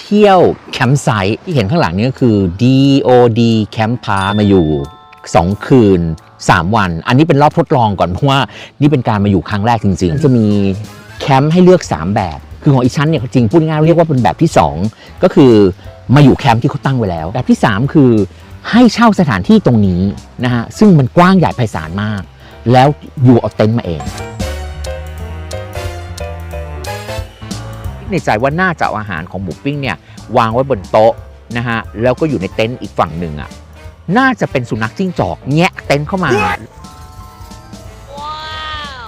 เที่ยวแคมป์ไซต์ที่เห็นข้างหลังนี้ก็คือ DOD Camp Park มาอยู่ 2 คืน 3 วัน อันนี้เป็นรอบทดลองก่อน เพราะว่านี่เป็นการมาอยู่ครั้งแรกจริง ๆ จะมีแคมป์ให้เลือก 3 แบบ คือของอีชั้นเนี่ยจริงพูดง่ายเรียกว่าเป็นแบบที่ 2 ก็คือมาอยู่แคมป์ที่เขาตั้งไว้แล้ว แบบที่ 3 คือให้เช่าสถานที่ตรงนี้นะฮะซึ่งมันกว้างใหญ่ไพศาลมาก แล้วอยู่เอาเต็นท์มาเอง ในใจว่าน่าจะเอาอาหารของหมูปิ้งเนี่ยวางไว้บนโต๊ะนะฮะแล้วก็อยู่ในเต็นท์อีกฝั่งหนึ่งอะน่าจะเป็นสุนัขจิ้งจอกแงะเต็นท์เข้ามา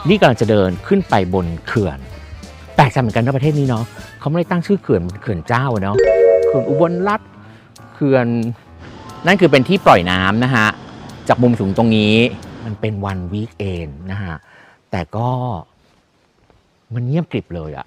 นี่กำลังจะเดินขึ้นไปบนเขื่อนแปลกใจเหมือนกันนะประเทศนี้เนาะเขาไม่ได้ตั้งชื่อเขื่อนเป็นเขื่อนเจ้าเนาะเขื่อนอุบลรัฐเขื่อนนั่นคือเป็นที่ปล่อยน้ำนะฮะจากมุมสูงตรงนี้มันเป็นวันวีคเอนนะฮะแต่ก็มันเงียบกริบเลยอะ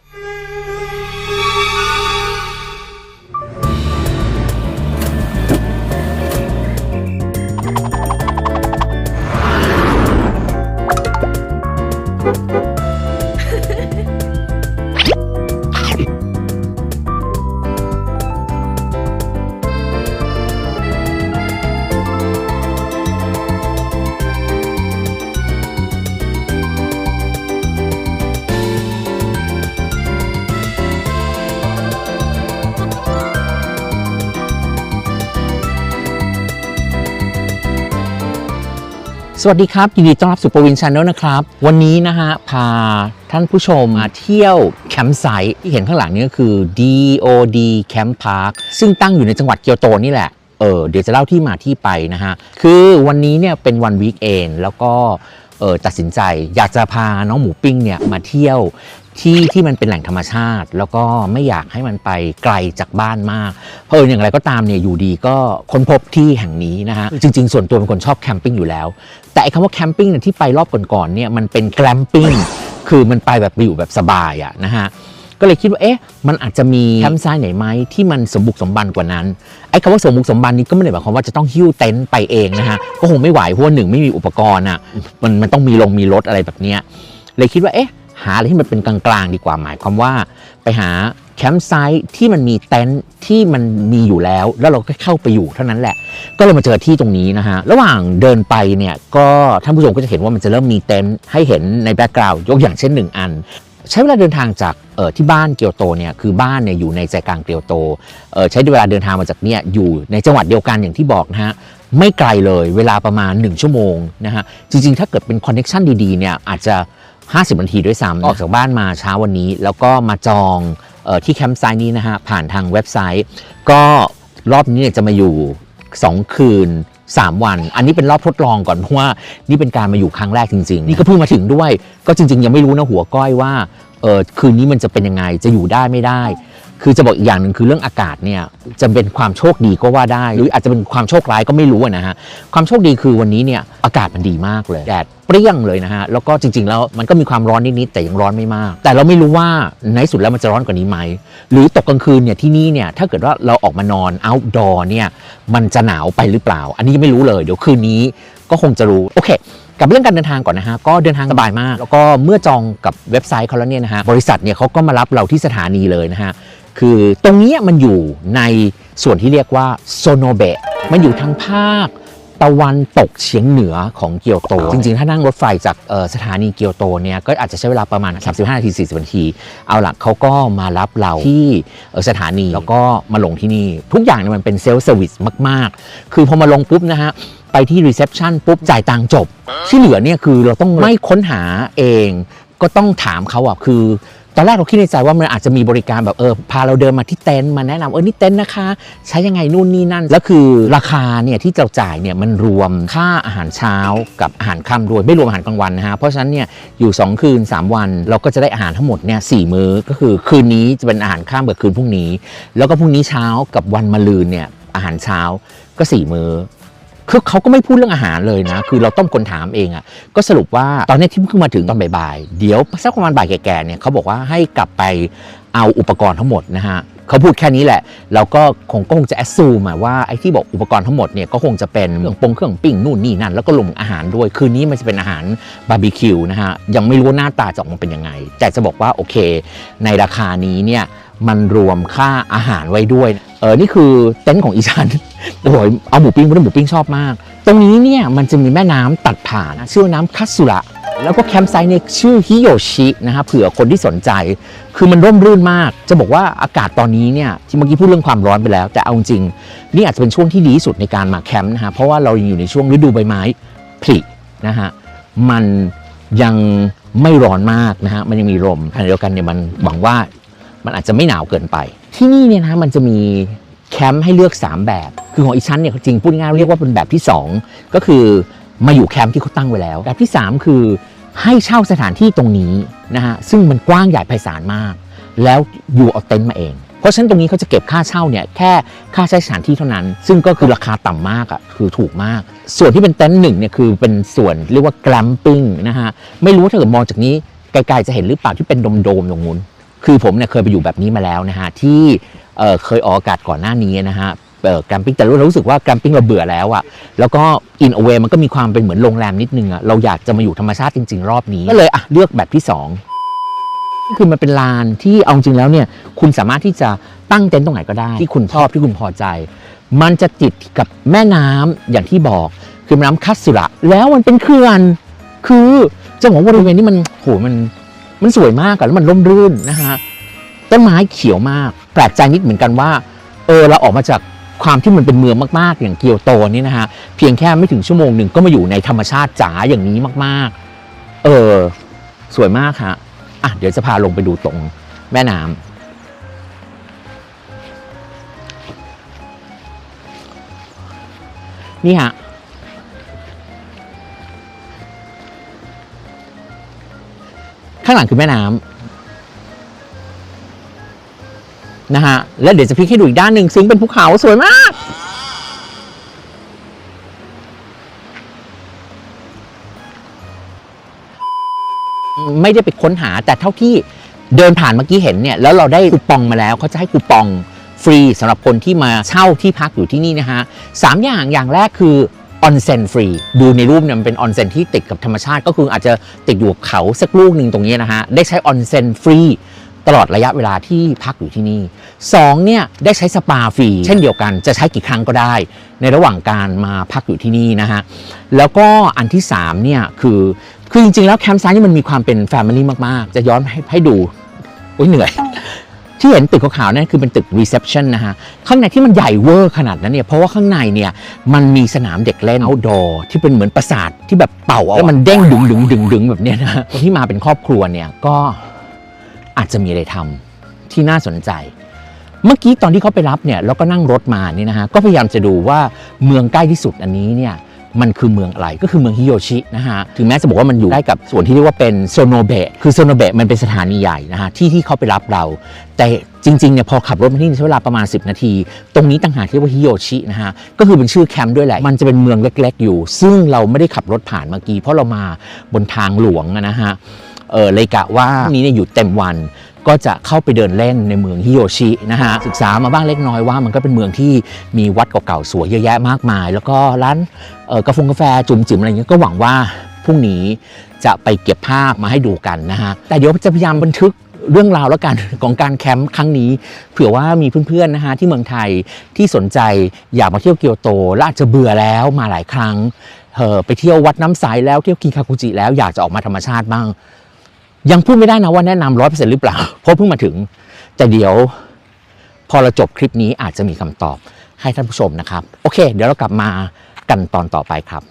สวัสดีครับ ยินดีต้อนรับสู่ปวินชาแนลนะครับ วันนี้นะฮะ พาท่านผู้ชมมาเที่ยวแคมป์ไซต์ที่เห็นข้างหลังนี้ก็คือ DOD Camp Park ซึ่งตั้งอยู่ในจังหวัดเกียวโตนี่แหละ เออเดี๋ยวจะเล่าที่มาที่ไปนะฮะ คือวันนี้เนี่ยเป็นวันวีคเอนแล้วก็เออตัดสินใจอยากจะพาน้องหมูปิ้งเนี่ยมาเที่ยว ที่ที่มันเป็นแหล่งธรรมชาติ แล้วก็ไม่อยากให้มันไปไกลจากบ้านมาก เพราะอย่างไรก็ตามเนี่ยอยู่ดีก็ค้นพบที่แห่งนี้นะฮะจริง ๆ ส่วนตัวเป็นคนชอบแคมปิ้งอยู่แล้ว แต่ไอ้คำว่าแคมปิ้งเนี่ยที่ไปรอบก่อนๆเนี่ยมันเป็นแกลมปิ้งคือมันไปแบบอยู่แบบสบายอะนะฮะก็เลยคิดว่าเอ๊ะมันอาจจะมีแคมป์ไซต์ไหนไหมที่มันสมบุกสมบันกว่านั้นไอ้คำว่าสมบุกสมบันนี้ก็ไม่ได้หมายความว่าจะต้องหิ้วเต็นท์ไปเองนะฮะก็คงไม่ไหวเพราะว่าหนึ่งไม่มีอุปกรณ์อะมันมันต้องมีลงมีรถอะไรแบบเนี้ยเลยคิดว่าเอ๊ะ หาอะไรที่มันเป็นกลางๆดีกว่าหมายความว่า ไปหาแคมป์ไซต์ที่มันมีเต็นท์ที่มันมีอยู่แล้ว แล้วเราก็เข้าไปอยู่เท่านั้นแหละ ก็เลยมาเจอที่ตรงนี้นะฮะ ระหว่างเดินไปเนี่ยก็ท่านผู้ชมก็จะเห็นว่ามันจะเริ่มมีเต็นท์ให้เห็นในแบ็กกราวด์ยกอย่างเช่นหนึ่งอัน ใช้เวลาเดินทางจากเอ่อที่บ้านเกียวโตเนี่ยคือบ้านเนี่ยอยู่ในใจกลางเกียวโตเอ่อใช้เวลาเดินทางมาจากเนี่ยอยู่ในจังหวัดเดียวกันอย่างที่บอกนะฮะไม่ไกลเลยเวลาประมาณ 1 ชั่วโมงนะฮะจริงๆ ถ้าเกิดเป็นคอนเน็ชันดีๆเนี่ยอาจจะ 50 นาทีด้วยซ้ำออกจากบ้านมาเช้าวันนี้ แล้วก็มาจองเออที่แคมป์ไซต์นี้นะฮะ ผ่านทางเว็บไซต์ ก็รอบนี้เนี่ยจะมาอยู่ 2 คืน 3 วัน อันนี้เป็นรอบทดลองก่อนเพราะว่านี่เป็นการมาอยู่ครั้งแรกจริง ๆ นี่ก็เพิ่งมาถึงด้วย ก็จริง ๆ ยังไม่รู้นะหัวก้อยว่าเออคืนนี้มันจะเป็นยังไงจะอยู่ได้ไม่ได้ คือจะบอกอีกอย่างหนึ่งคือเรื่องอากาศเนี่ยจะเป็นความโชคดีก็ว่าได้ หรืออาจจะเป็นความโชคร้ายก็ไม่รู้นะฮะความโชคดีคือวันนี้เนี่ยอากาศมันดีมากเลยแดดเปรี้ยงเลยนะฮะแล้วก็จริง ๆ แล้วมันก็มีความร้อนนิดๆแต่ยังร้อนไม่มาก แต่เราไม่รู้ว่าในสุดแล้วมันจะร้อนกว่านี้ไหมหรือตกกลางคืนเนี่ยที่นี่เนี่ยถ้าเกิดว่าเราออกมานอน outdoor เนี่ยมันจะหนาวไปหรือเปล่า อันนี้ไม่รู้เลย เดี๋ยวคืนนี้ก็คงจะรู้โอเคกับเรื่องการเดินทางก่อนนะฮะก็เดินทางสบายมาก แล้วก็เมื่อจองกับเว็บไซต์เขาแล้วเนี่ยนะฮะบริษัทเนี่ยเขาก็มารับเราที่สถานีเลยนะฮะ คือตรงนี้มันอยู่ในส่วนที่เรียกว่าโซโนเบะมันอยู่ทางภาคตะวันตกเฉียงเหนือของเกียวโต จริงๆ ถ้านั่งรถไฟจากสถานีเกียวโตเนี่ยก็อาจจะใช้เวลาประมาณ 35 นาที 40 นาที เอาล่ะเขาก็มารับเราที่สถานีแล้วก็มาลงที่นี่ ทุกอย่างเนี่ยมันเป็นเซลฟ์เซอร์วิสมาก ๆ คือพอมาลงปุ๊บนะฮะ ไปที่รีเซพชันปุ๊บ จ่ายตังจบ ที่เหลือเนี่ยคือเราต้องไม่ค้นหาเอง ก็ต้องถามเขาอะคือ ตอนแรกเราคิดในใจว่ามันอาจจะมีบริการแบบเออพาเราเดินมาที่เต็นท์มาแนะนำเออนี่เต็นท์นะคะ ใช้ยังไงนู่นนี่นั่นแล้วคือราคาเนี่ยที่เราจ่ายเนี่ยมันรวมค่าอาหารเช้ากับอาหารค่ำด้วยไม่รวมอาหารกลางวันนะฮะเพราะฉะนั้นเนี่ยอยู่ 2 คืน 3 วัน เราก็จะได้อาหารทั้งหมดเนี่ยสมื้อก็คือคืนนี้จะเป็นอาหารข้ามกับคืนพรุ่งนี้ แล้วก็พรุ่งนี้เช้ากับวันมะรืนเนี่ยอาหารเช้าก็สี่มื้อ คือเขาก็ไม่พูดเรื่องอาหารเลยนะ คือเราต้องคนถามเองอะ่ะ ก็สรุปว่าตอนนี้ที่เพิ่งมาถึงตอนบ่ายๆ เดี๋ยวสักประมาณบ่ายแก่ๆ เนี่ยเขาบอกว่าให้กลับไปเอาอุปกรณ์ทั้งหมดนะฮะเขาพูดแค่นี้แหละ เราก็คงก็คงจะแอสซูมว่าไอ้ที่บอกอุปกรณ์ทั้งหมดเนี่ยก็คงจะเป็นเครื่องปรุงเครื่องปิ้งนู่นนี่นั่น แล้วก็รวมอาหารด้วย คืนนี้มันจะเป็นอาหารบาร์บีคิวนะฮะ ยังไม่รู้หน้าตาจะออกมาเป็นยังไง แต่จะบอกว่าโอเค ในราคานี้เนี่ย มันรวมค่าอาหารไว้ด้วย เออนี่คือเต็นท์ของอีชันโอ้ยเอาหมูปิ้งเพราะหมูปิ้งชอบมาก ตรงนี้เนี่ยมันจะมีแม่น้ำตัดผ่านชื่อว่าน้ำคัตสุระแล้วก็แคมป์ไซต์เนี่ยชื่อฮิโยชินะฮะเผื่อคนที่สนใจ คือมันร่มรื่นมาก จะบอกว่าอากาศตอนนี้เนี่ยที่เมื่อกี้พูดเรื่องความร้อนไปแล้ว แต่เอาจริงนี่อาจจะเป็นช่วงที่ดีที่สุดในการมาแคมป์นะฮะเพราะว่าเรายังอยู่ในช่วงฤดูใบไม้ผลินะฮะมันยังไม่ร้อนมากนะฮะมันยังมีลมขณะเดียวกันเนี่ยมันหวังว่า มันอาจจะไม่หนาวเกินไป ที่นี่เนี่ยนะมันจะมีแคมป์ให้เลือก 3 แบบ คือของอีชั้นเนี่ยจริงพูดง่ายเรียกว่าเป็นแบบที่ 2 ก็คือมาอยู่แคมป์ที่เขาตั้งไว้แล้ว แบบที่ 3 คือให้เช่าสถานที่ตรงนี้นะฮะซึ่งมันกว้างใหญ่ไพศาลมาก แล้วอยู่เอาเต็นท์มาเอง เพราะฉะนั้นตรงนี้เขาจะเก็บค่าเช่าเนี่ยแค่ค่าใช้สถานที่เท่านั้น ซึ่งก็คือราคาต่ำมากอะคือถูกมาก ส่วนที่เป็นเต็นท์หนึ่งเนี่ยคือเป็นส่วนเรียกว่า glamping นะฮะไม่รู้ถ้าเกิดมองจากนี้ไกลๆจะเห็นหรือเปล่าที่เป็นโดมๆตรงนู้น คือผมเนี่ยเคยไปอยู่แบบนี้มาแล้วนะฮะที่เเคยออกอากาศก่อนหน้านี้นะฮะแกรมปิ้งแต่เรารู้สึกว่าแกรมปิ้งเราเบื่อแล้วอะแล้วก็อินโอเวมันก็มีความเป็นเหมือนโรงแรมนิดนึงอะเราอยากจะมาอยู่ธรรมชาติจริง ๆ รอบนี้ก็เลยอะเลือกแบบที่ 2คือมันเป็นลานที่เอาจริงแล้วเนี่ยคุณสามารถที่จะตั้งเต็นท์ตรงไหนก็ได้ ที่คุณชอบที่คุณพอใจ มันจะติดกับแม่น้ำอย่างที่บอก คือแม่น้ำคัตสึระแล้วมันเป็นเขื่อนคือจะบอกว่าบริเวณนี้มันโหมัน มันสวยมากอะแล้วมันร่มรื่นนะฮะต้นไม้เขียวมาก แปลกใจนิดเหมือนกันว่า เออเราออกมาจากความที่มันเป็นเมืองมากๆ อย่างเกียวโตนี่นะฮะเพียงแค่ไม่ถึงชั่วโมงหนึ่งก็มาอยู่ในธรรมชาติจ๋าอย่างนี้มากๆ เออสวยมากฮะอะเดี๋ยวจะพาลงไปดูตรงแม่น้ำนี่ฮะ ข้างหลังคือแม่น้ำนะฮะแล้วเดี๋ยวจะพลิกให้ดูอีกด้านหนึ่งซึ่งเป็นภูเขาสวยมาก ไม่ได้ไปค้นหาแต่เท่าที่เดินผ่านเมื่อกี้เห็นเนี่ยแล้วเราได้คูปองมาแล้วเขาจะให้คูปองฟรีสำหรับคนที่มาเช่าที่พักอยู่ที่นี่นะฮะสามอย่างอย่างแรกคือ ออนเซนฟรีดูในรูปเนี่ยมันเป็นออนเซนที่ติดกับธรรมชาติ ก็คืออาจจะติดอยู่กับเขาสักลูกหนึ่งตรงนี้นะฮะได้ใช้ออนเซนฟรีตลอดระยะเวลาที่พักอยู่ที่นี่2เนี่ยได้ใช้สปาฟรีเช่นเดียวกันจะใช้กี่ครั้งก็ได้ ในระหว่างการมาพักอยู่ที่นี่นะฮะแล้วก็อันที่3เนี่ยคือคือจริงๆแล้วแคมป์ไซต์นี่มันมีความเป็นแฟมิลี่มากๆ จะย้อนให้ให้ดูโอ้ยเหนื่อย ที่เห็นตึกขาวๆนั่นคือเป็นตึก reception นะฮะ ข้างในที่มันใหญ่เวอร์ขนาดนั้นเนี่ย เพราะว่าข้างในเนี่ย มันมีสนามเด็กเล่น outdoor ที่เป็นเหมือนปราสาทที่แบบเป่าเอาแล้วมันเด้งดึงดึงดึงดึงแบบเนี้ยนะฮะคนที่มาเป็นครอบครัวเนี่ยก็อาจจะมีอะไรทำที่น่าสนใจ เมื่อกี้ตอนที่เขาไปรับเนี่ยแล้วก็นั่งรถมาเนี่ยนะฮะก็พยายามจะดูว่าเมืองใกล้ที่สุดอันนี้เนี่ย มันคือเมืองอะไรก็คือเมืองฮิโยชินะฮะถึงแม้จะบอกว่ามันอยู่ใกล้กับส่วนที่เรียกว่าเป็นโซโนเบะคือโซโนเบะมันเป็นสถานีใหญ่นะฮะที่ที่เขาไปรับเรา แต่จริงๆเนี่ยพอขับรถมาที่นี่ใช้เวลาประมาณ 10 นาที ตรงนี้ต่างหากที่เรียกว่าฮิโยชินะฮะก็คือเป็นชื่อแคมป์ด้วยแหละ มันจะเป็นเมืองเล็ก ๆ อยู่ ซึ่งเราไม่ได้ขับรถผ่านเมื่อกี้เพราะเรามาบนทางหลวงนะฮะเออเลยกะว่านี้เนี่ยอยู่เต็มวัน ก็จะเข้าไปเดินเล่นในเมืองฮิโยชินะฮะศึกษามาบ้างเล็กน้อยว่ามันก็เป็นเมืองที่มีวัดเก่าๆสวยเยอะแยะมากมาย แล้วก็ร้านกาแฟกาแฟจุ่มจิ๋มอะไรเงี้ยก็หวังว่าพรุ่งนี้จะไปเก็บภาพมาให้ดูกันนะฮะแต่เดี๋ยวจะพยายามบันทึกเรื่องราวแล้วกันของการแคมป์ครั้งนี้ เผื่อว่ามีเพื่อนๆนะฮะที่เมืองไทยที่สนใจอยากมาเที่ยวเกียวโตและอาจจะเบื่อแล้วมาหลายครั้งเออไปเที่ยววัดน้ำใสแล้วเที่ยวคิคาคุจิแล้วอยากจะออกมาธรรมชาติบ้าง ยังพูดไม่ได้นะว่าแนะนำร้อยเปอร์เซ็นต์หรือเปล่า เพราะเพิ่งมาถึง แต่เดี๋ยวพอเราจบคลิปนี้อาจจะมีคำตอบให้ท่านผู้ชมนะครับ โอเค เดี๋ยวเรากลับมากันตอนต่อไปครับ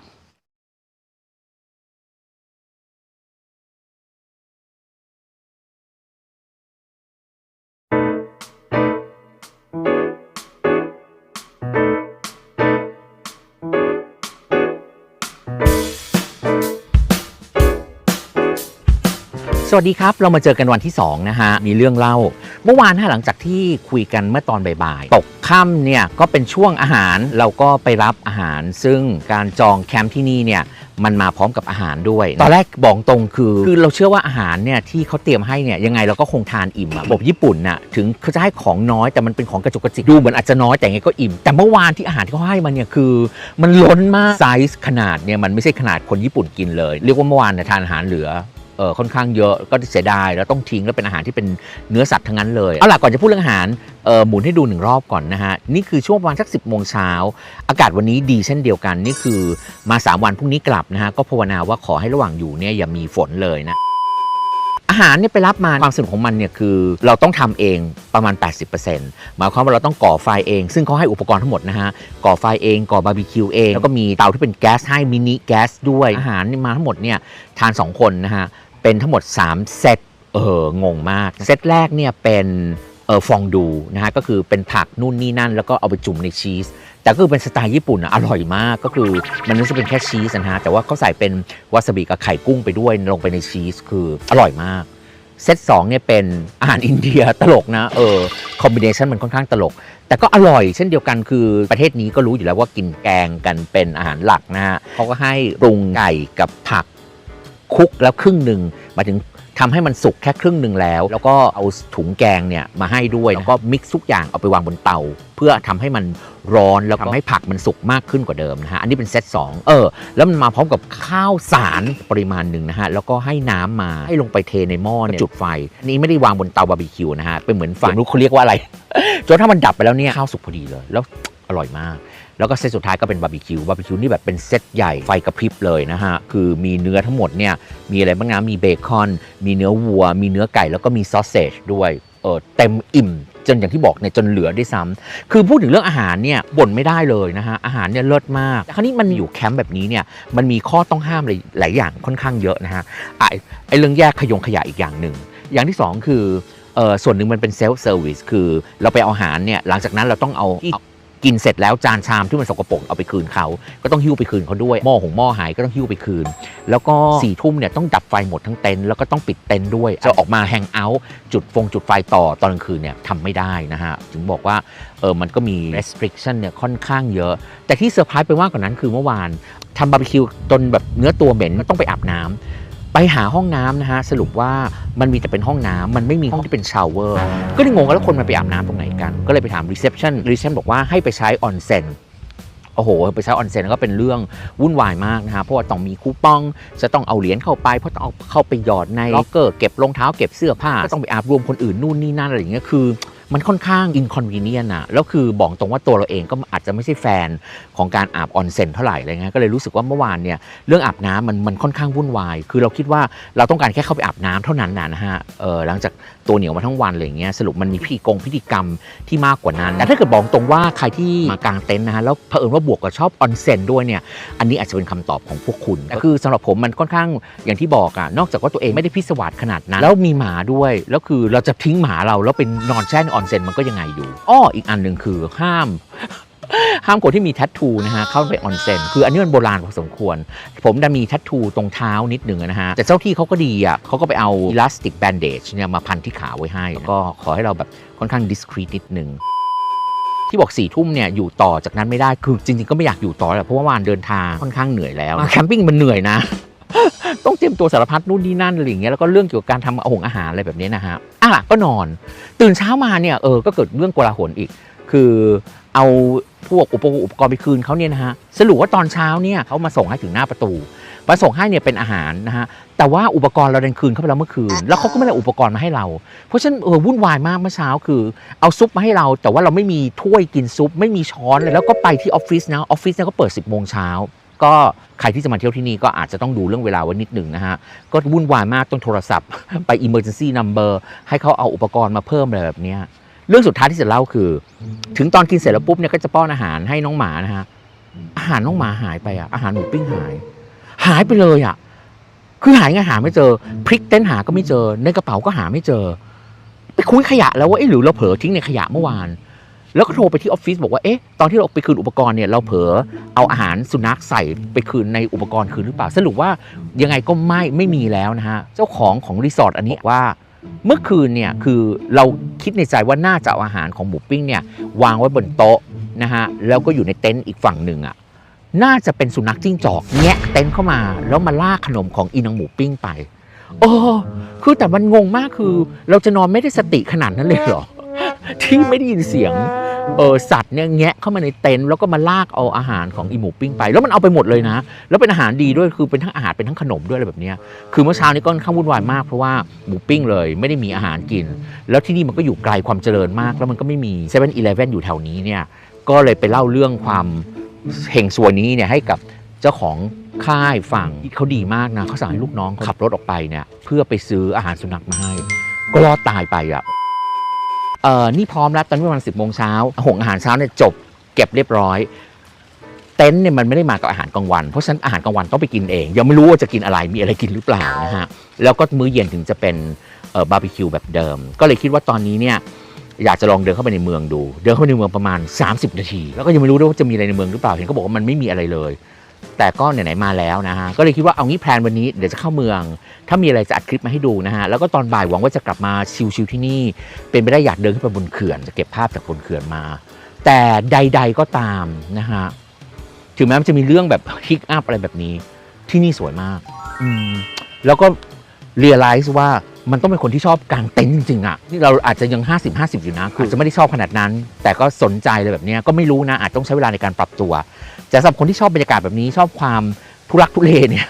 วัสดีครับ เรามาเจอกันวันที่2นะฮะ มีเรื่องเล่า เมื่อวานนะหลังจากที่คุยกันเมื่อตอนบ่ายๆ ตกค่ำเนี่ยก็เป็นช่วงอาหารเราก็ไปรับอาหาร ซึ่งการจองแคมป์ที่นี่เนี่ยมันมาพร้อมกับอาหารด้วย ตอนแรกบอกตรงคือคือเราเชื่อว่าอาหารเนี่ยที่เขาเตรียมให้เนี่ยยังไงเราก็คงทานอิ่มอะบบญี่ปุ่นน่ะถึงเขาจะให้ของน้อยแต่มันเป็นของกระจุกกระจิกดูเหมือนอาจจะน้อยแต่ยังไงก็อิ่ม แต่เมื่อวานที่อาหารที่เขาให้มาเนี่ยคือ มันล้นมากไซส์ขนาดเนี่ยมันไม่ใช่ขนาดคนญี่ปุ่นกินเลย เรียกว่าเมื่อวานเนี่ยทานอาหารเหลือ เออค่อนข้างเยอะก็เสียดายแล้วต้องทิ้งแล้วเป็นอาหารที่เป็นเนื้อสัตว์ทั้งนั้นเลยเอาล่ะก่อนจะพูดเรื่องอาหารเออหมุนให้ดูหนึ่งรอบก่อนนะฮะนี่คือช่วงประมาณสัก 10โมงเช้าอากาศวันนี้ดีเช่นเดียวกันนี่คือมา 3 วันพรุ่งนี้กลับนะฮะก็ภาวนาว่าขอให้ระหว่างอยู่เนี่ยอย่ามีฝนเลยนะอาหารเนี่ยไปรับมาความสนุกของมันเนี่ยคือเราต้องทำเองประมาณ 80%หมายความว่าเราต้องก่อไฟเอง ซึ่งเขาให้อุปกรณ์ทั้งหมดนะฮะ ก่อไฟเองก่อบาร์บีคิวเอง แล้วก็มีเตาที่เป็นแก๊สให้มินิแก๊สด้วยอาหารนี่มาทั้งหมดเนี่ยทาน 2 คนนะฮะ เป็นทั้งหมด 3 เซตเอองงมาก เซตแรกเนี่ยเป็นเออฟองดูนะฮะก็คือเป็นผักนู่นนี่นั่น แล้วก็เอาไปจุ่มในชีส แต่ก็คือเป็นสไตล์ญี่ปุ่นอะอร่อยมากก็คือมันไม่ใช่เป็นแค่ชีสนะฮะแต่ว่าเขาใส่เป็นวาซาบิกับไข่กุ้งไปด้วยลงไปในชีสคืออร่อยมาก เซตสองเนี่ยเป็นอาหารอินเดียตลกนะเออคอมบิเนชันมันค่อนข้างตลก แต่ก็อร่อยเช่นเดียวกันคือประเทศนี้ก็รู้อยู่แล้วว่ากินแกงกันเป็นอาหารหลักนะฮะเขาก็ให้ปรุงไก่กับผัก คลุกแล้วครึ่งหนึ่งหมายถึงทำให้มันสุกแค่ครึ่งหนึ่งแล้ว แล้วก็เอาถุงแกงเนี่ยมาให้ด้วย แล้วก็มิกซ์ทุกอย่างเอาไปวางบนเตา เพื่อทำให้มันร้อนแล้วก็ทำให้ผักมันสุกมากขึ้นกว่าเดิมนะฮะ อันนี้เป็นเซตสองเออ แล้วมันมาพร้อมกับข้าวสารปริมาณหนึ่งนะฮะ แล้วก็ให้น้ำมาให้ลงไปเทในหม้อเนี่ยจุดไฟ อันนี้ไม่ได้วางบนเตาบาร์บีคิวนะฮะ เป็นเหมือนไฟไม่รู้เขาเรียกว่าอะไร จนถ้ามันดับไปแล้วเนี่ยข้าวสุกพอดีเลย แล้วอร่อยมาก แล้วก็เซตสุดท้ายก็เป็นบาร์บีคิวบาร์บีคิวนี่แบบเป็นเซตใหญ่ไฟกระพริบเลยนะฮะ คือมีเนื้อทั้งหมดเนี่ยมีอะไรบ้างนะมีเบคอน มีเนื้อวัว มีเนื้อไก่แล้วก็มีซอสเซจด้วยเออเต็มอิ่มจนอย่างที่บอกเนี่ยจนเหลือได้วยซ้ำคือพูดถึงเรื่องอาหารเนี่ยบ่นไม่ได้เลยนะฮะ อาหารเนี่ยเลิศมาก คราวนี้มันอยู่แคมป์แบบนี้เนี่ยมันมีข้อต้องห้ามหลายหลายอย่างค่อนข้างเยอะนะฮะไอ้ไอเรื่องแยกขยงขยะอีกอย่างหนึ่ง อย่างที่สองคือเออส่วนหนึ่งมันเป็นเซลฟ์เซอร์วิสคือเราไปเอาอาหารเนี่ยหลังจากนั้นเราต้องเอา กินเสร็จแล้วจานชามที่มันสกปรกเอาไปคืนเขา ก็ต้องหิ้วไปคืนเขาด้วยหม้อหงหม้อหายก็ต้องหิ้วไปคืน แล้วก็สี่ทุ่มเนี่ยต้องดับไฟหมดทั้งเต็นท์แล้วก็ต้องปิดเต็นท์ด้วยจะออกมาแฮงเอาท์จุดฟงจุดไฟต่อตอนกลางคืนเนี่ยทำไม่ได้นะฮะถึงบอกว่าเออมันก็มี restriction เนี่ยค่อนข้างเยอะ แต่ที่เซอร์ไพรส์ไปมากกว่านั้นคือเมื่อวานทำบาร์บีคิวจนแบบเนื้อตัวเหม็นต้องไปอาบน้ำ ไปหาห้องน้ำนะฮะสรุปว่ามันมีแต่เป็นห้องน้ำมันไม่มีห้องที่เป็นชาวเวอร์ก็เลยงงว่าแล้วคนมันไปอาบน้ำตรงไหนกัน ก็เลยไปถาม reception reception บอกว่าให้ไปใช้ออนเซ็นโอ้โห ไปใช้ออนเซ็นก็เป็นเรื่องวุ่นวายมากนะฮะเพราะว่าต้องมีคูปอง จะต้องเอาเหรียญเข้าไป เพราะต้องเอาเข้าไปหยอดในล็อกเกอร์เก็บรองเท้าเก็บเสื้อผ้าก็ต้องไปอาบรวมคนอื่นนู่นนี่นั่นอะไรอย่างเงี้ยคือ มันค่อนข้าง inconvenient อะแล้วคือบอกตรงว่าตัวเราเองก็อาจจะไม่ใช่แฟนของการอาบออนเซ็นเท่าไหร่อะไรเงี้ยก็เลยรู้สึกว่าเมื่อวานเนี่ยเรื่องอาบน้ำมันมันค่อนข้างวุ่นวาย คือเราคิดว่าเราต้องการแค่เข้าไปอาบน้ำเท่านั้นนะนะฮะเออหลังจากตัวเหนียวมาทั้งวันอะไรอย่างเงี้ยสรุปมันมีพิธีกงพิธีกรรมที่มากกว่านั้นแต่ถ้าเกิดบอกตรงว่าใครที่มากางเต็นท์นะฮะแล้วเผอิญว่าบวกกับชอบออนเซ็นด้วยเนี่ยอันนี้อาจจะเป็นคำตอบของพวกคุณแต่คือสำหรับผมมันค่อนข้างอย่างที่บอกอะนอกจากว่าตัวเองไม่ได้พิศวาสขนาดนั้น แล้วมีหมาด้วยแล้วคือเราจะทิ้งหมาเราแล้วเป็นนอนแช่ในออนเซ็นมันก็ยังไงอยู่ อ้ออีกอันหนึ่งคือห้าม ห้ามคนที่มีแทททูนะฮะเข้าไปออนเซ็นคืออันนี้มันโบราณพอสมควร ผมดันมีแทททูตรงเท้านิดหนึ่งนะฮะ แต่เจ้าที่เขาก็ดีอะเขาก็ไปเอาอิลาสติกแบนเดจเนี่ยมาพันที่ขาไว้ให้ก็ขอให้เราแบบค่อนข้างดิสครีตนิดหนึ่งที่บอกสี่ทุ่มเนี่ยอยู่ต่อจากนั้นไม่ได้คือจริง ๆ ก็ไม่อยากอยู่ต่อแหละเพราะว่าวันเดินทางค่อนข้างเหนื่อยแล้วแคมปิ้งมันเหนื่อยนะ ต้องเตรียมตัวสารพัดนู่นนี่นั่นอะไรอย่างเงี้ยแล้วก็เรื่องเกี่ยวกับการทำอาหงอาหารอะไรแบบนี้นะฮะอะก็นอน ตื่นเช้ามาเนี่ยเออก็เกิดเรื่องโกลาหลอีก คือเอาพวกอุปกรณ์อุปกรณ์ไปคืนเขาเนี่ยนะฮะสรุปว่าตอนเช้าเนี่ยเขามาส่งให้ถึงหน้าประตูมาส่งให้เนี่ยเป็นอาหารนะฮะแต่ว่าอุปกรณ์เราดันคืนเข้าไปแล้วเมื่อคืน แล้วเขาก็ไม่ได้เอาอุปกรณ์มาให้เรา เพราะฉะนั้นเออวุ่นวายมากเมื่อเช้าคือ เอาซุปมาให้เรา แต่ว่าเราไม่มีถ้วยกินซุป ไม่มีช้อนเลยแล้วก็ไปที่ออฟฟิศนะออฟฟิศเนี่ยก็เปิด 10บโมงเช้า ก็ใครที่จะมาเที่ยวที่นี่ก็อาจจะต้องดูเรื่องเวลาไว้นิดหนึ่งนะฮะ ก็วุ่นวายมากต้องโทรศัพท์ ไป emergency number ให้เขาเอาอุปกรณ์มาเพิ่มอะไรแบบเนี้ยเรื่องสุดท้ายที่จะเล่าคือ ถึงตอนกินเสร็จแล้วปุ๊บเนี่ยก็จะป้อนอาหารให้น้องหมานะฮะอาหารน้องหมาหายไปอะอาหารหมูปิ้งหาย หายไปเลยอะคือหายไงหาไม่เจอพลิกเต้นหาก็ไม่เจอ ในกระเป๋าก็หาไม่เจอ ไปคุยขยะแล้วว่าเอ๊ะหรือเราเผลอทิ้งในขยะเมื่อวาน แล้วก็โทรไปที่ออฟฟิศบอกว่า เอ๊ะ ตอนที่เราไปคืนอุปกรณ์เนี่ย เราเผลอเอาอาหารสุนัขใส่ไปคืนในอุปกรณ์คืนหรือเปล่า สรุปว่ายังไงก็ไม่ ไม่มีแล้วนะฮะ เจ้าของของรีสอร์ทอันนี้ว่า เมื่อคืนเนี่ย คือเราคิดในใจว่าน่าจะเอาอาหารของหมูปิ้งเนี่ย วางไว้บนโต๊ะนะฮะ แล้วก็อยู่ในเต็นท์อีกฝั่งหนึ่งอะ น่าจะเป็นสุนัขจิ้งจอกแงะเต็นท์เข้ามา แล้วมาลากขนมของอีนางหมูปิ้งไป โอ้ คือแต่มันงงมากคือ เราจะนอนไม่ได้สติขนาดนั้นเลยเหรอที่ไม่ได้ยินเสียง เออสัตว์เนี่ยแงะเข้ามาในเต็นท์แล้วก็มาลากเอาอาหารของอีหมูปิ้งไป แล้วมันเอาไปหมดเลยนะ แล้วเป็นอาหารดีด้วยคือเป็นทั้งอาหารเป็นทั้งขนมด้วยอะไรแบบนี้คือเมื่อเช้านี้ก็ค่อนข้างวุ่นวายมากเพราะว่าหมูปิ้งเลยไม่ได้มีอาหารกิน แล้วที่นี่มันก็อยู่ไกลความเจริญมาก แล้วมันก็ไม่มี7 e เ e ่ e ออยู่แถวนี้เนี่ยก็เลยไปเล่าเรื่องความเฮงซวยนี้เนี่ยให้กับเจ้าของค่ายฟังเขาดีมากนะเขาสั่งให้ลูกน้องขับรถออกไปเนี่ยเพื่อไปซื้ออาหารสุนัขมาให้ ก็รอดตายไปอะ เออนี่พร้อมแล้วตอนประมาณสิบโมงเช้าหงอาหารเช้าเนี่ยจบเก็บเรียบร้อย เต็นท์เนี่ยมันไม่ได้มากับอาหารกลางวัน เพราะฉะนั้นอาหารกลางวันต้องไปกินเอง ยังไม่รู้ว่าจะกินอะไรมีอะไรกินหรือเปล่านะฮะแล้วก็มื้อเย็นถึงจะเป็นบาร์บีคิวแบบเดิม ก็เลยคิดว่าตอนนี้เนี่ยอยากจะลองเดินเข้าไปในเมืองดู เดินเข้าไปในเมืองประมาณ 30 นาที แล้วก็ยังไม่รู้ด้วยว่าจะมีอะไรในเมืองหรือเปล่า เห็นเขาบอกว่ามันไม่มีอะไรเลย แต่ก็ไหนๆมาแล้วนะฮะก็เลยคิดว่าเอางี้แพลนวันนี้เดี๋ยวจะเข้าเมือง ถ้ามีอะไรจะอัดคลิปมาให้ดูนะฮะแล้วก็ตอนบ่ายหวังว่าจะกลับมาชิลๆที่นี่ เป็นไปได้อยากเดินขึ้นไปบนเขื่อนจะเก็บภาพจากบนเขื่อนมา แต่ใด ๆก็ตามนะฮะถึงแม้มันจะมีเรื่องแบบฮิกอัพอะไรแบบนี้ ที่นี่สวยมาก อืมแล้วก็เรียลไลซ์ว่ามันต้องเป็นคนที่ชอบกางเต็นท์จริงๆอะนี่เราอาจจะยัง 50 50 อยู่นะคือจะไม่ได้ชอบขนาดนั้น แต่ก็สนใจเลยแบบเนี้ยก็ไม่รู้นะอาจต้องใช้เวลาในการปรับตัว แต่สำหรับคนที่ชอบบรรยากาศแบบนี้ชอบความทุรักทุเลเนี่ย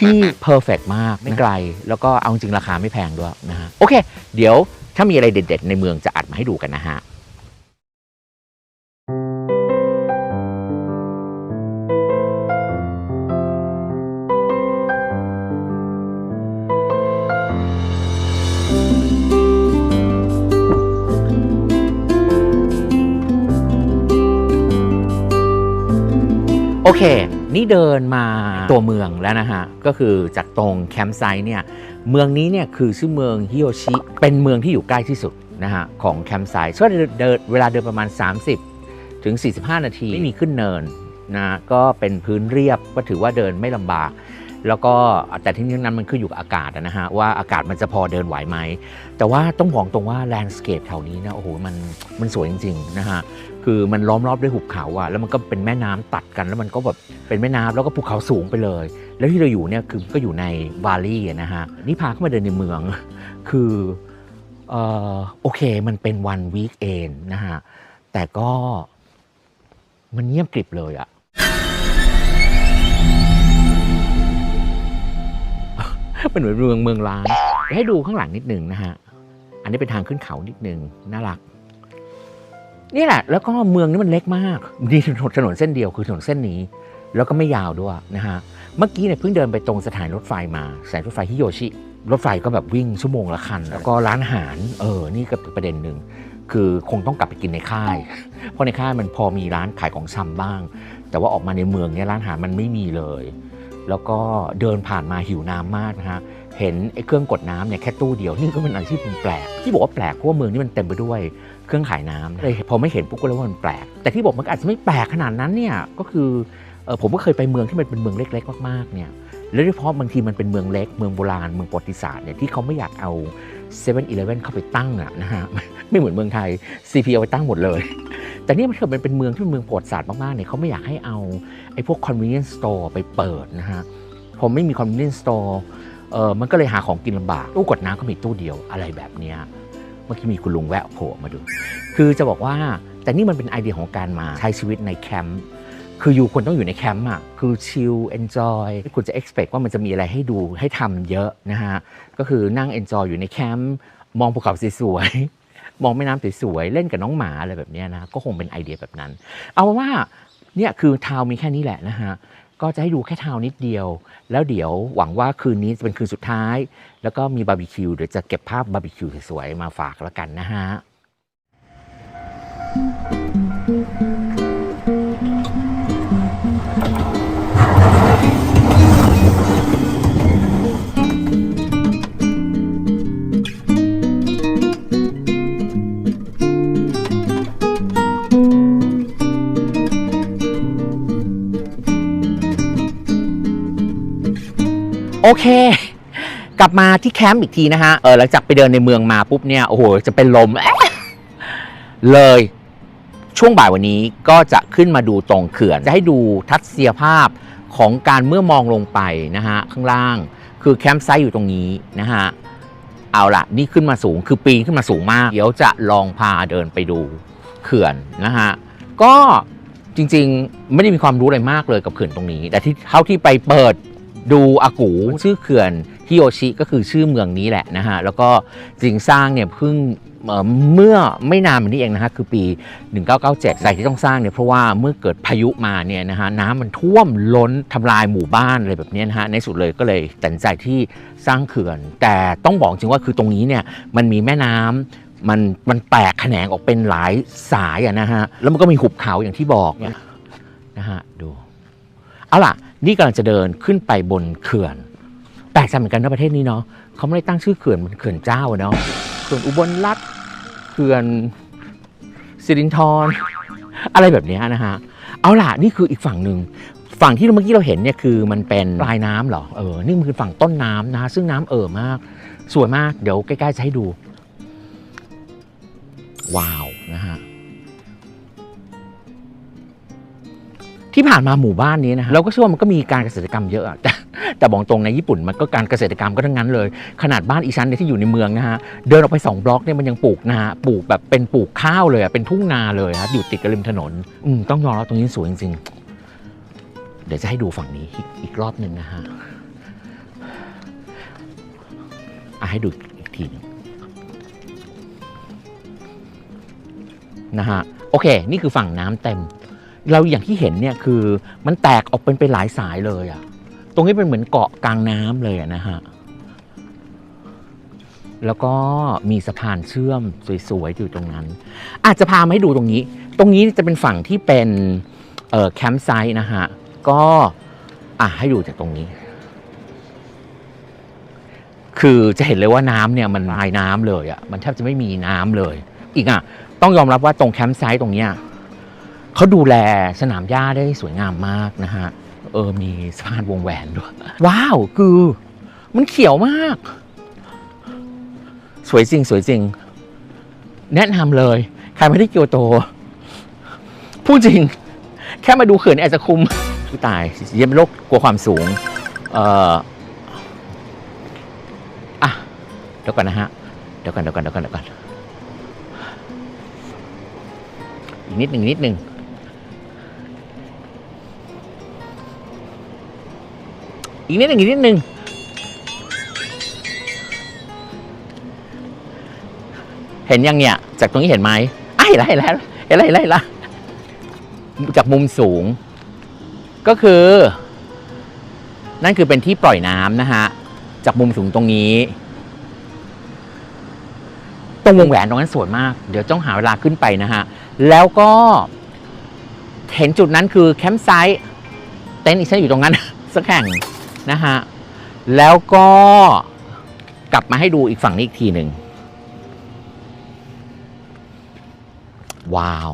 ที่เพอร์เฟกมากไม่ไกล แล้วก็เอาจริงราคาไม่แพงด้วยนะฮะโอเค เดี๋ยวถ้ามีอะไรเด็ด ๆ ในเมืองจะอัดมาให้ดูกันนะฮะ โอเค นี่เดินมาตัวเมืองแล้วนะฮะ ก็คือจากตรงแคมป์ไซต์เนี่ย เมืองนี้เนี่ยคือชื่อเมืองฮิโอชิ เป็นเมืองที่อยู่ใกล้ที่สุดนะฮะของแคมป์ไซต์ช่วเดินเวลาเดินประมาณ 30 ถึง 45 นาที ไม่มีขึ้นเนินนะ ก็เป็นพื้นเรียบก็ถือว่าเดินไม่ลำบาก แล้วก็แต่ที่นี้นั้นมันขึ้นอยู่กับอากาศอะนะฮะว่าอากาศมันจะพอเดินไหวไหม แต่ว่าต้องบอกตรงว่าแลนด์สเคปแถวนี้นะโอ้โหมันมันสวยจริงๆนะฮะ คือมันล้อมรอบด้วยหุบเขาอะแล้วมันก็เป็นแม่น้ำตัดกัน แล้วมันก็แบบเป็นแม่น้ำแล้วก็ภูเขาสูงไปเลย แล้วที่เราอยู่เนี่ยคือก็อยู่ในวาลีอะนะฮะนี่พาเข้ามาเดินในเมือง คือเออโอเคมันเป็นวันวีคเอนนะฮะ แต่ก็มันเงียบกริบเลยอะมันเหมือนเมืองเมืองร้างเดี๋ยวให้ดูข้างหลังนิดหนึ่งนะฮะ อันนี้เป็นทางขึ้นเขานิดหนึ่งน่ารัก นี่แหละ แล้วก็เมืองนี้มันเล็กมากมีถนนถนนเส้นเดียวคือถนนเส้นนี้ แล้วก็ไม่ยาวด้วยนะฮะ เมื่อกี้เนี่ยเพิ่งเดินไปตรงสถานีรถไฟมาสถายรถไฟฮิโยชิ รถไฟก็แบบวิ่งชั่วโมงละคัน แล้วก็ร้านอาหาร เออ นี่ก็เป็นประเด็นหนึ่ง คือคงต้องกลับไปกินในค่าย เพราะในค่ายมันพอมีร้านขายของชำบ้าง แต่ว่าออกมาในเมืองเนี่ยร้านอาหารมันไม่มีเลย แล้วก็เดินผ่านมาหิวน้ำมากนะฮะ เห็นไอ้เครื่องกดน้ำเนี่ยแค่ตู้เดียวนี่ก็เป็นอะไรที่แปลก ที่บอกว่าแปลกเพราะว่าเมืองนี้มันเต็มไปด้วยเครื่องขายน้ำเลยพอไม่เห็นปุ๊บก็เลยว่ามันแปลก แต่ที่บอกมันก็อาจจะไม่แปลกขนาดนั้นเนี่ยก็คือผมก็เคยไปเมืองที่มันเป็นเมืองเล็ก ๆ มากๆเนี่ยแล้วโดยเฉพาะบางทีมันเป็นเมืองเล็ก เมืองโบราณ เมืองประวัติศาสตร์เนี่ยที่เขาไม่อยากเอา7 e เ e ่ e เข้าไปตั้งอะนะฮะไม่เหมือนเมืองไทย CP เอาไปตั้งหมดเลย แต่นี่มันเถอะเป็นเมืองที่เป็นเมืองประวัติศาสตร์มากๆเนี่ยเขาไม่อยากให้เอาไอ้พวก convenience store ไปเปิดนะฮะพอไม่มี convenience store เออมันก็เลยหาของกินลำบากตู้กดน้ำก็มีตู้เดียวอะไรแบบเนี้ยเมื่อกี้มีคุณลุงแวะโผล่มาดู คือจะบอกว่าแต่นี่มันเป็นไอเดียของการมาใช้ชีวิตในแคมป์คืออยู่ควรต้องอยู่ในแคมป์อะคือชิล enjoy คุณจะ expect ว่ามันจะมีอะไรให้ดูให้ทำเยอะนะฮะ ก็คือนั่ง enjoy อยู่ในแคมป์มองภูเขาสวยๆ มองแม่น้ำสวยๆ เล่นกับน้องหมาอะไรแบบเนี้ยนะ ก็คงเป็นไอเดียแบบนั้น เอาเป็นว่าเนี่ยคือทาวน์มีแค่นี้แหละนะฮะ ก็จะให้ดูแค่ทาวน์นิดเดียว แล้วเดี๋ยวหวังว่าคืนนี้จะเป็นคืนสุดท้าย แล้วก็มีบาร์บีคิวเดี๋ยวจะเก็บภาพบาร์บีคิวสวยๆมาฝากแล้วกันนะฮะ อเค กลับมาที่แคมป์อีกทีนะฮะเออหลังจากไปเดินในเมืองมาปุ๊บเนี่ยโอ้โหจะเป็นลมเเลยช่วงบ่ายวันนี้ก็จะขึ้นมาดูตรงเขื่อน จะให้ดูทัศนียภาพของการเมื่อมองลงไปนะฮะข้างล่างคือแคมป์ไซต์อยู่ตรงนี้นะฮะเอาละนี่ขึ้นมาสูงคือปีนขึ้นมาสูงมาก เดี๋ยวจะลองพาเดินไปดูเขื่อนนะฮะก็จริงๆ ไม่ได้มีความรู้อะไรมากเลยกับเขื่อนตรงนี้ แต่ที่เท่าที่ไปเปิด ดูอากูชื่อเขื่อนฮิโอชิก็คือชื่อเมืองนี้แหละนะฮะแล้วก็จริงสร้างเนี่ยเพิ่งเอ่อเมื่อไม่นานมานี้เองนะฮะคือปี 1997สาเหตุที่ต้องสร้างเนี่ยเพราะว่าเมื่อเกิดพายุมาเนี่ยนะฮะน้ำมันท่วมล้นทำลายหมู่บ้านอะไรแบบเนี้ยนะฮะในสุดเลยก็เลยตัดสินใจที่สร้างเขื่อน แต่ต้องบอกจริงว่าคือตรงนี้เนี่ยมันมีแม่น้ำมันมันแตกแขนงออกเป็นหลายสายอะนะฮะแล้วมันก็มีหุบเขาอย่างที่บอกเนี่ยนะฮะดู เอาล่ะ นี่กำลังจะเดินขึ้นไปบนเขื่อน แปลกใจเหมือนกันนะประเทศนี้เนาะเขาไม่ได้ตั้งชื่อเขื่อนเป็นเขื่อนเจ้าเนาะเขื่อนอุบลรัฐเขื่อนสิรินธรอะไรแบบนี้นะฮะ เอาล่ะ นี่คืออีกฝั่งหนึ่งฝั่งที่เมื่อกี้เราเห็นเนี่ยคือมันเป็นปลายน้ำเหรอ เออ นี่มันคือฝั่งต้นน้ำนะฮะซึ่งน้ำเอ่อมาก สวยมาก เดี๋ยวใกล้ๆจะให้ดู ว้าว นะฮะ ที่ผ่านมาหมู่บ้านนี้นะฮะเราก็เชื่อว่ามันก็มีการเกษตรกรรมเยอะอะแต่แต่บอกตรงในญี่ปุ่นมันก็การเกษตรกรรมก็ทั้งนั้นเลย ขนาดบ้านอีชันเนี่ยที่อยู่ในเมืองนะฮะเดินออกไป 2 บล็อกเนี่ยมันยังปลูกนะฮะปลูกแบบเป็นปลูกข้าวเลยอะเป็นทุ่งนาเลยฮะอยู่ติดกับริมถนนอืมต้องยอมรับตรงนี้สวยจริงๆ เดี๋ยวจะให้ดูฝั่งนี้อีกอีกรอบหนึ่งนะฮะอะให้ดูอีกทีหนึงนะฮะโอเค นี่คือฝั่งน้ำเต็ม เราอย่างที่เห็นเนี่ยคือมันแตกออกเป็นเป็นหลายสายเลยอะตรงนี้เป็นเหมือนเกาะกลางน้ำเลยอะนะฮะ แล้วก็มีสะพานเชื่อมสวยๆอยู่ตรงนั้น อาจจะพามาให้ดูตรงนี้ ตรงนี้จะเป็นฝั่งที่เป็นเอ่อแคมป์ไซต์นะฮะ ก็อะให้ดูจากตรงนี้ คือจะเห็นเลยว่าน้ำเนี่ยมันลายน้ำเลยอะ่ะมันแทบจะไม่มีน้ำเลย อีกอะต้องยอมรับว่าตรงแคมป์ไซต์ตรงเนี้ย เขาดูแลสนามหญ้าได้สวยงามมากนะฮะ เออมีสะพานวงแหวนด้วย ว้าว คือ มันเขียวมาก สวยจริง สวยจริง แนะนำเลย ใครไม่ได้เกียวโต พูดจริง แค่มาดูเขื่อนเนี่ยอจจะคุมผู้ตายเยี่ยมโรคกลัวความสูง เอ่ออะเดี๋ยวก่อนนะฮะ เดี๋ยวก่อนเดี๋ยวก่อนเดี๋ยวก่อนเดี๋ยวก่อนอีกนิดหนึ่งนิดหนึ่ง อีกนิดหนึ่งอีกนิดหนึ่งเห็นยังเนี่ย จากตรงนี้เห็นไหมอะเห็นแล้วเห็นแล้วเห็นแล้วเล้วเห็นแล้วจากมุมสูง ก็คือ นั่นคือเป็นที่ปล่อยน้ำนะฮะ จากมุมสูงตรงนี้ ตรงวงแหวนตรงนั้นสวยมาก เดี๋ยวต้องหาเวลาขึ้นไปนะฮะ แล้วก็เห็นจุดนั้นคือแคมป์ไซต์เต็นท์อีกชั้นอยู่ตรงนั้น สักแห่ง นะฮะ แล้วก็กลับมาให้ดูอีกฝั่งนี้อีกทีหนึ่งว้าว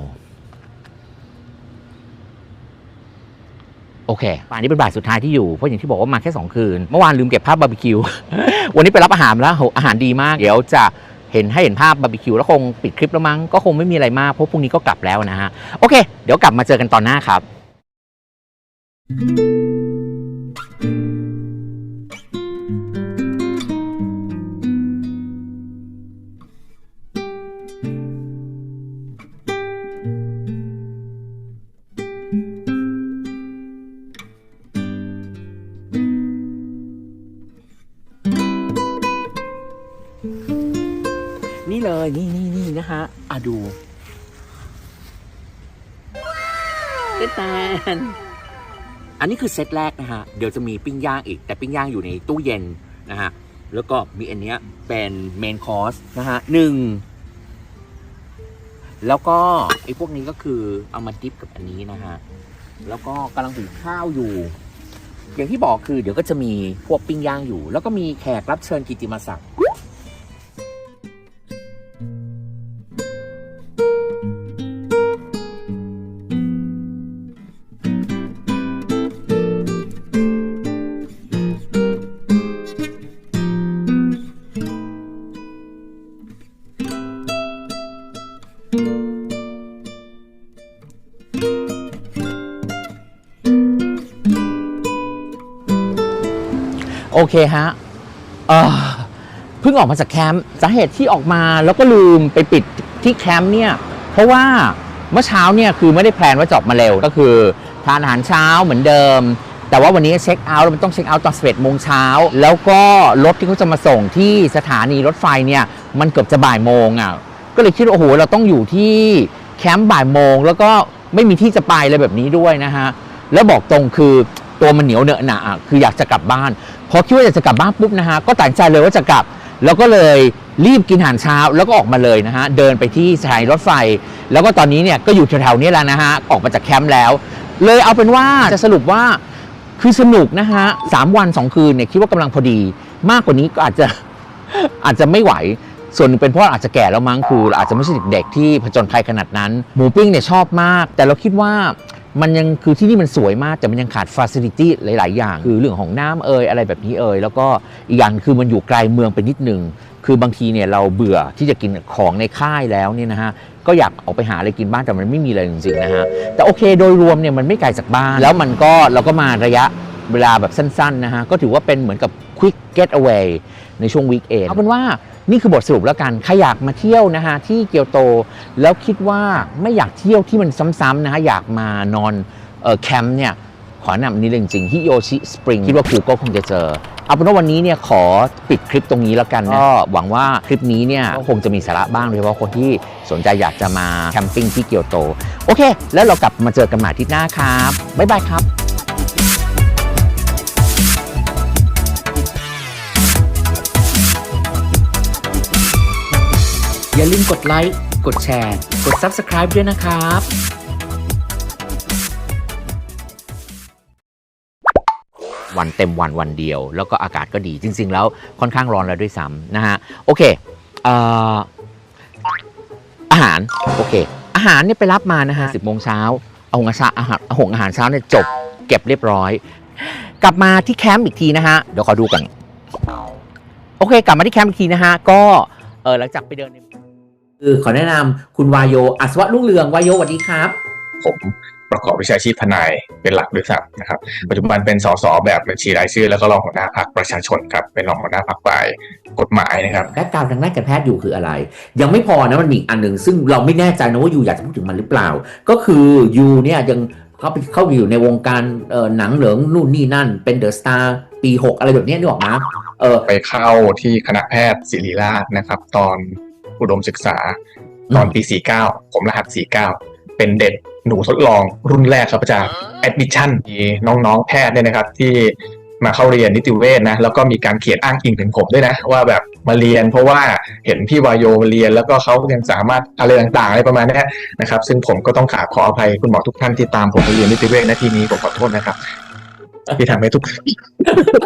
โอเคป่านนี้เป็นบ่ายสุดท้ายที่อยู่ เพราะอย่างที่บอกว่ามาแค่ 2 คืน เมื่อวานลืมเก็บภาพบาร์บีคิว วันนี้ไปรับอาหารแล้ว อาหารดีมาก เดี๋ยวจะเห็นให้เห็นภาพบาร์บีคิวแล้วคงปิดคลิปแล้วมั้ง ก็คงไม่มีอะไรมาก เพราะพรุ่งนี้ก็กลับแล้วนะฮะ โอเค เดี๋ยวกลับมาเจอกันตอนหน้าครับนี่ คือเซตแรกนะฮะ เดี๋ยวจะมีปิ้งย่างอีก แต่ปิ้งย่างอยู่ในตู้เย็นนะฮะ แล้วก็มีอันเนี้ยเป็นเมนคอร์สนะฮะหนึ่งแล้วก็ไอ้พวกนี้ก็คือเอามาดิฟกับอันนี้นะฮะ แล้วก็กำลังหุงข้าวอยู่ อย่างที่บอกคือเดี๋ยวก็จะมีพวกปิ้งย่างอยู่ แล้วก็มีแขกรับเชิญกิติมศักดิ์ เคฮะเอ่อเพิ่งออกมาจากแคมป์สาเหตุที่ออกมาแล้วก็ลืมไปปิดที่แคมป์เนี่ย เพราะว่าเมื่อเช้าเนี่ยคือไม่ได้แพลนว่าจะออกมาเร็วก็คือทานอาหารเช้าเหมือนเดิม แต่ว่าวันนี้เช็คเอาท์มันต้องเช็คเอาท์ตอน11โมงเช้า แล้วก็รถที่เขาจะมาส่งที่สถานีรถไฟเนี่ย มันเกือบจะบ่ายโมงอะก็เลยคิดว่าโอ้โหเราต้องอยู่ที่แคมป์บ่ายโมง แล้วก็ไม่มีที่จะไปเลยแบบนี้ด้วยนะฮะแล้วบอกตรงคือตัวมันเหนียวเหนอะหนะอะคืออยากจะกลับบ้าน อคิดว่าอยากจะกลับบ้านปุ๊บนะฮะก็ตัดใจเลยว่าจะกลับ แล้วก็เลยรีบกินอาหารเช้าแล้วก็ออกมาเลยนะฮะเดินไปที่สถานีรถไฟ แล้วก็ตอนนี้เนี่ยก็อยู่แถวๆนี้แล้วนะฮะออกมาจากแคมป์แล้ว เลยเอาเป็นว่าจะสรุปว่าคือสนุกนะฮะสามวันสองคืนเนี่ยคิดว่ากำลังพอดี มากกว่านี้ก็อาจจะอาจจะไม่ไหวส่วนนึงเป็นเพราะอาจจะแก่แล้วมั้งคืออาจจะไม่ใช่เด็กที่ผจญภัยขนาดนั้น หมูปิ้งเนี่ยชอบมาก แต่เราคิดว่า มันยังคือที่นี่มันสวยมาก แต่มันยังขาดฟ a ซิลิตี้หลาย ๆ อย่าง คือเรื่องของน้ำเอ่ยอะไรแบบนี้เอ่ยแล้วก็อีกอย่างคือมันอยู่ไกลเมืองไปนิดนึงคือบางทีเนี่ยเราเบื่อที่จะกินของในค่ายแล้วเนี่ยนะฮะก็อยากออกไปหาอะไรกินบ้างแต่มันไม่มีเลยจริง ๆ นะฮะแต่โอเคโดยรวมเนี่ยมันไม่ไกลจากบ้าน แล้วมันก็เราก็มาระยะเวลาแบบสั้น ๆ นะฮะก็ถือว่าเป็นเหมือนกับ quick get away ในช่วงวีคเอนเอาเป็นว่า นี่คือบทสรุปแล้วกัน ใครอยากมาเที่ยวนะฮะที่เกียวโต แล้วคิดว่าไม่อยากเที่ยวที่มันซ้ำๆนะฮะอยากมานอนเออแคมป์เนี่ยขอแนะนำอันนี้เลยจริงๆฮิโยชิสปริงคิดว่าครูก็คงจะเจอ เอาเป็นว่าวันนี้เนี่ยขอปิดคลิปตรงนี้แล้วกันนะก็หวังว่าคลิปนี้เนี่ยก็คงจะมีสาระบ้างโดยเฉพาะคนที่สนใจอยากจะมาแคมปิ้งที่เกียวโต โอเค แล้วเรากลับมาเจอกันใหม่อาที่หน้าครับ บ๊ายบายครับ อย่าลืมกดไลค์ กดแชร์ กด Subscribe ด้วยนะครับวันเต็มวันวันเดียว แล้วก็อากาศก็ดีจริง ๆ แล้วค่อนข้างร้อนแล้วด้วยซ้ำนะฮะ โอเคเอ่ออาหาร โอเค อาหารเนี่ยไปรับมานะฮะสิบโมงเช้าเอาหงอาหารอาหารหงอาหารเช้าเนี่ยจบ เก็บเรียบร้อย กลับมาที่แคมป์อีกทีนะฮะ เดี๋ยวขอดูกัน โอเค กลับมาที่แคมป์อีกทีนะฮะ ก็เออหลังจากไปเดินใน คือขอแนะนำคุณวายโยอัศวะรุ่งเรืองวายโยสวัสดีครับ ผมประกอบวิชาชีพทนายเป็นหลักด้วยซ้ำนะครับ ปัจจุบันเป็นสสแบบบัญชีรายชื่อ แล้วก็รองหัวหน้าพรรคประชาชนครับเป็นรองหัวหน้าพรรคฝ่ายกฎหมายนะครับแบ็กกราวด์ทางด้านการแพทย์อยู่คืออะไร ยังไม่พอนะมันมีอีกอันหนึ่งซึ่งเราไม่แน่ใจนะว่ายูอยากจะพูดถึงมันหรือเปล่า ก็คือยูเนี่ยยังเข้าไปเข้าไปอยู่ในวงการเอ่อหนังเหลืองนู่นนี่นั่น เป็นเดอะสตาร์ปี 6 อะไรแบบเนี้ยนึกออกมาเออไปเข้าที่คณะแพทย์ศิริราชนะครับ ตอน อุดมศึกษา ตอนปี 49 ผมรหัส 49 เป็นเด็กหนูทดลองรุ่นแรกครับอาจารย์แอดมิชชั่นมีน้องๆแพทย์เนี่ยนะครับ ที่มาเข้าเรียนนิติเวชนะ แล้วก็มีการเขียนอ้างอิงถึงผมด้วยนะ ว่าแบบมาเรียนเพราะว่าเห็นพี่วายโยมาเรียน แล้วก็เขายังสามารถอะไรต่างๆอะไรประมาณเนี้ยนะครับ ซึ่งผมก็ต้องกราบขออภัยคุณหมอทุกท่านที่ตามผมไปเรียนนิติเวชนะทีนี้ผมขอโทษนะครับ ที่ทำให้ทุก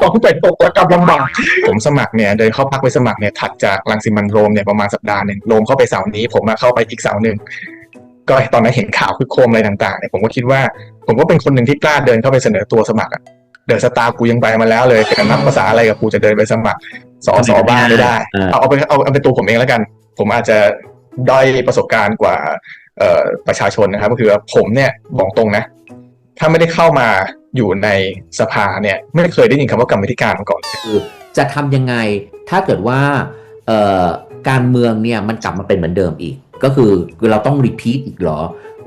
ต้องไปตกระกำลำบากผมสมัครเนี่ยเดินเข้าพักไปสมัครเนี่ยถัดจากรังสิมันโรมเนี่ยประมาณสัปดาห์หนึ่งโรมเข้าไปเสาร์นี้ ผมมาเข้าไปอีกเสาร์หนึ่งก็ตอนนั้นเห็นข่าวคือโครมอะไรต่างๆเนี่ยผมก็คิดว่า ผมก็เป็นคนหนึ่งที่กล้าเดินเข้าไปเสนอตัวสมัครอะเดินสตาร์กูยังไปมาแล้วเลยแต่นับภาษาอะไรกับกูจะเดินไปสมัครสอสอบ้างไม่ได้เออเอาเอาไปเอาเอาเป็นตัวผมเองแล้วกัน ผมอาจจะด้อยประสบการณ์กว่าเอ่อประชาชนนะครับ ก็คือว่าผมเนี่ยบอกตรงนะ ถ้าไม่ได้เข้ามาอยู่ในสภาเนี่ย ไม่เคยได้ยินคำว่ากรรมธิการมาก่อนคือจะทำยังไงถ้าเกิดว่าเอ่อการเมืองเนี่ยมันกลับมาเป็นเหมือนเดิมอีก ก็คือเราต้องรีพีทอีกเหรอ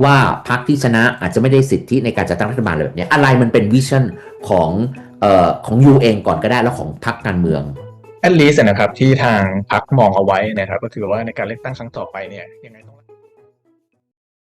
ว่าพรรคที่ชนะอาจจะไม่ได้สิทธิในการจัดตั้งรัฐบาลอะไรแบบเนี้ยอะไรมันเป็นวิชั่นของเอ่อของยูเองก่อนก็ได้แล้วของพรรคการเมืองแอดลีสนะครับที่ทางพรรคมองเอาไว้นะครับ ก็คือว่าในการเลือกตั้งครั้งต่อไปเนี่ยยังไงก็